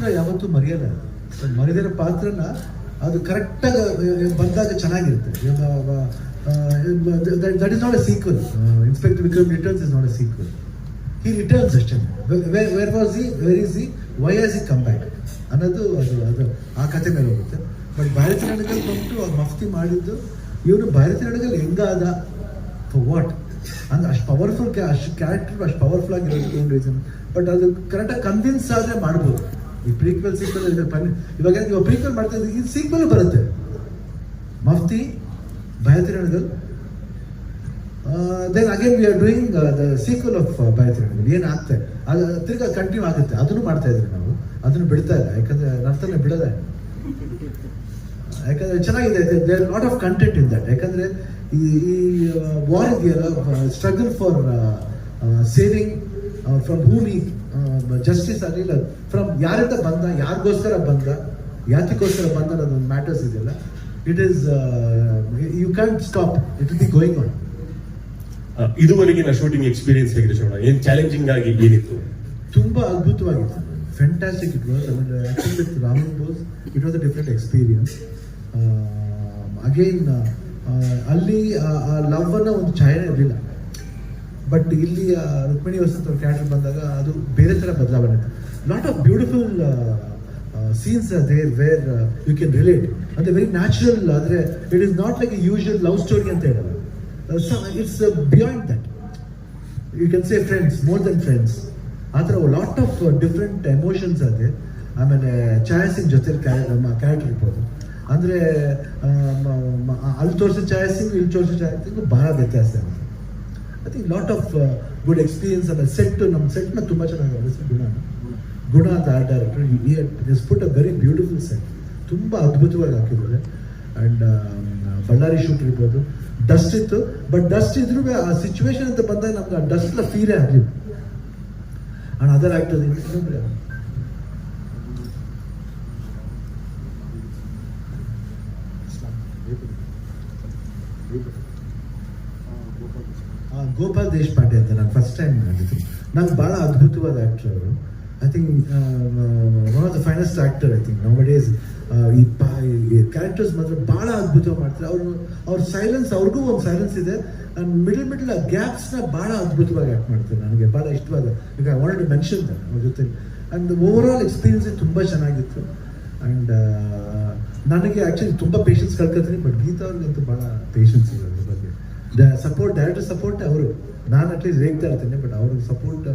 ಪಾತ್ರ ಯಾವತ್ತೂ ಮರೆಯಲ್ಲ. ಮರೆದಿರೋ ಪಾತ್ರನ ಅದು ಕರೆಕ್ಟಾಗಿ ಬಂದಾಗ ಚೆನ್ನಾಗಿರುತ್ತೆ. That is not a sequel inspector Vikram returns is not a sequel ಈ ರಿಟರ್ನ್ಸ್ ಅಷ್ಟೇ. ವೇರ್ ವಾಸ್ ಈ ವೆರ್ ಈಸ್ ಈ ವೈ ಆಸ್ ಈ ಕಮ್ ಬ್ಯಾಕ್ ಅನ್ನೋದು ಅದು ಅದು ಆ ಕಥೆ ಮೇಲೆ ಹೋಗುತ್ತೆ. ಬಟ್ ಭಾರತೀಯ ನಾಟಕದಲ್ಲಿ ಬಂದು ಅವ್ರು ಮಫ್ತಿ ಮಾಡಿದ್ದು ಇವನು ಭಾರತೀಯ ನಾಟಕದಲ್ಲಿ ಹೆಂಗಾದ? ಫಾರ್ ವಾಟ್ ಅಂದ್ರೆ ಅಷ್ಟು ಪವರ್ಫುಲ್ ಅಷ್ಟು ಕ್ಯಾರೆಕ್ಟರ್ ಅಷ್ಟು ಪವರ್ಫುಲ್ ಆಗಿರೋದಕ್ಕೆ ಏನು ರೀಸನ್ ಬಟ್ ಅದು ಕರೆಕ್ಟಾಗಿ ಕನ್ವಿನ್ಸ್ ಆದರೆ ಮಾಡ್ಬೋದು. ಈ ಪ್ರೀಕ್ವೆಲ್ ಸೀಕ್ವೆಲ್ ಇದೆ ಪನ್ ಇವಾಗ ಇವಾಗ ಪ್ರೀಕ್ವೆಲ್ ಮಾಡ್ತಾ ಇದ್ದೀವಿ ಇದು ಸೀಕ್ವೆಲ್ ಬರುತ್ತೆ. ಮಫ್ತಿ ನಾಟಕದಲ್ಲಿ then again we are doing the sequel of ಬಾಯತ್ರಿಗಳು ಏನು ಆಗ್ತದೆ ಅದು ತಿರ್ಗಾ ಕಂಟಿನ್ಯೂ ಆಗುತ್ತೆ. ಅದನ್ನು ಮಾಡ್ತಾ ಇದ್ರಿ ನಾವು. ಅದನ್ನು ಬಿಡ್ತಾ ಇಲ್ಲ. ಯಾಕಂದ್ರೆ ನರ್ತನ ಬಿಡಲ್ಲ ಯಾಕಂದ್ರೆ ಚೆನ್ನಾಗಿದೆ. There lot of content in that ಯಾಕಂದ್ರೆ ಈ ಈ ವಾರ್ ಇದೆಯಲ್ಲ struggle for saving from whom ಈ ಜಸ್ಟಿಸ್ ಅನಿಲ್ ಫ್ರಮ್ ಯಾರಿಂದ ಬಂದ ಯಾರಿಗೋಸ್ಕರ ಬಂದ ಯಾತಿಗೋಸ್ಕರ ಬಂದ ಅನ್ನೋದೊಂದು ಮ್ಯಾಟರ್ಸ್ ಇದೆಯಲ್ಲ it is you can stop it will be going on ಇದುವರೆಗಿನ shooting experience ಹೇಗಿದೆ ಶೋಣ ಏನು ಚಾಲೆಂಜಿಂಗ್ ಆಗಿ ಏನಿತ್ತು? ತುಂಬಾ ಅದ್ಭುತವಾಗಿತ್ತು. Fantastic it was with Raman Bose it was a different experience again ಅಲ್ಲಿ ಆ ಲವ್ ಅನ್ನೋ ಒಂದು ಛಾಯೆ ಇರಲಿಲ್ಲ. ಬಟ್ ಇಲ್ಲಿ ರುಕ್ಮಿಣಿ ವಸಂತ ಕ್ಯಾರೆಕ್ಟರ್ ಬಂದಾಗ ಅದು ಬೇರೆ ಥರ ಬದಲಾವಣೆ lot of beautiful scenes there where you can relate ಅಂದರೆ ವೆರಿ ನ್ಯಾಚುರಲ್ ಆದರೆ it is not like a usual love story ಅಂತ ಹೇಳಲ್ಲ. It's beyond that you can say friends more than friends ಆ ಥರ ಲಾಟ್ ಆಫ್ ಡಿಫ್ರೆಂಟ್ ಎಮೋಷನ್ಸ್ ಅದೇ ಆಮೇಲೆ ಛಾಯಾ ಜೊತೆ character ಇರ್ಬೋದು. ಅಂದರೆ ಅಲ್ಲಿ ತೋರಿಸೋ ಛಾಯಾಸಿಂಗ್ ಇಲ್ಲಿ ತೋರಿಸೋ ಛಾಯಾ ಬಹಳ ವ್ಯತ್ಯಾಸ ಇದೆ I think lot of good experience ಆಮೇಲೆ ಸೆಟ್ ನಮ್ಮ ಸೆಟ್ನ ತುಂಬ ಚೆನ್ನಾಗಿ ಹೊಲಿಸಿ ಗುಣ ಗುಣ ಅಂತ art director is put a very beautiful set ತುಂಬ ಅದ್ಭುತವಾಗಿ ಹಾಕಿದ್ದಾರೆ ಆ್ಯಂಡ್ ಬಳ್ಳಾರಿ ಶೂಟ್ ಇರ್ಬೋದು ಡಸ್ಟ್ ಇತ್ತು ಬಟ್ ಡಸ್ಟ್ ಇದ್ರೂ ಆ ಸಿಚುವೇಶನ್ ಅಂತ ಬಂದಾಗ ನಮ್ಗೆ ಆ ಡಸ್ಟ್ನ ಫೀಲೇ ಆಗಲಿಲ್ಲ ಆ್ಯಂಡ್ ಅದರ್ ಆ್ಯಕ್ಟರ್ ಇನ್ನೊಬ್ರು ಯಾರು? ಆ, ಗೋಪಾಲ್ ದೇಶಪಾಂಡೆ ಅಂತ ನಾನು ಫಸ್ಟ್ ಟೈಮ್ ಮಾಡಿದ್ದು ನಂಗೆ ಭಾಳ ಅದ್ಭುತವಾದ ಆ್ಯಕ್ಟರ್ ಅವರು. I think one of the finest actor I think nowadays ಈ ಪಾ ಕ್ಯಾರೆಕ್ಟರ್ಸ್ ಮಾತ್ರ ಭಾಳ ಅದ್ಭುತವಾಗಿ ಮಾಡ್ತಾರೆ. ಅವರು, ಅವ್ರ ಸೈಲೆನ್ಸ್ ಅವ್ರಿಗೂ ಒಂದು ಸೈಲೆನ್ಸ್ ಇದೆ. ಆ್ಯಂಡ್ ಮಿಡಲ್ ಮಿಡಲ್ ಆ ಗ್ಯಾಪ್ಸ್ನ ಭಾಳ ಅದ್ಭುತವಾಗಿ ಆ್ಯಕ್ಟ್ ಮಾಡ್ತಾರೆ. ನನಗೆ ಭಾಳ ಇಷ್ಟವಾದ, ಈಗ ಐ ವಾಂಟ್ ಮೆನ್ಷನ್ ಅವ್ರ ಜೊತೆ. ಆ್ಯಂಡ್ ಓವರ್ ಆಲ್ ಎಕ್ಸ್ಪೀರಿಯನ್ಸ್ ತುಂಬ ಚೆನ್ನಾಗಿತ್ತು. ಆ್ಯಂಡ್ ನನಗೆ ಆ್ಯಕ್ಚುಲಿ ತುಂಬ ಪೇಷನ್ಸ್ ಕಳ್ಕೊತೀನಿ ಬಟ್ ಗೀತಾ ಅವ್ರಿಗಂತೂ ಭಾಳ ಪೇಷನ್ಸ್ ಇದೆ ಬಗ್ಗೆ ಸಪೋರ್ಟ್ ಡೈರೆಕ್ಟರ್ ಸಪೋರ್ಟ್ ಅವರು. ನಾನು ಅಟ್ಲೀಸ್ಟ್ ರೇಗ್ತಾ ಇರ್ತೀನಿ ಬಟ್ ಅವ್ರಿಗೆ ಸಪೋರ್ಟ್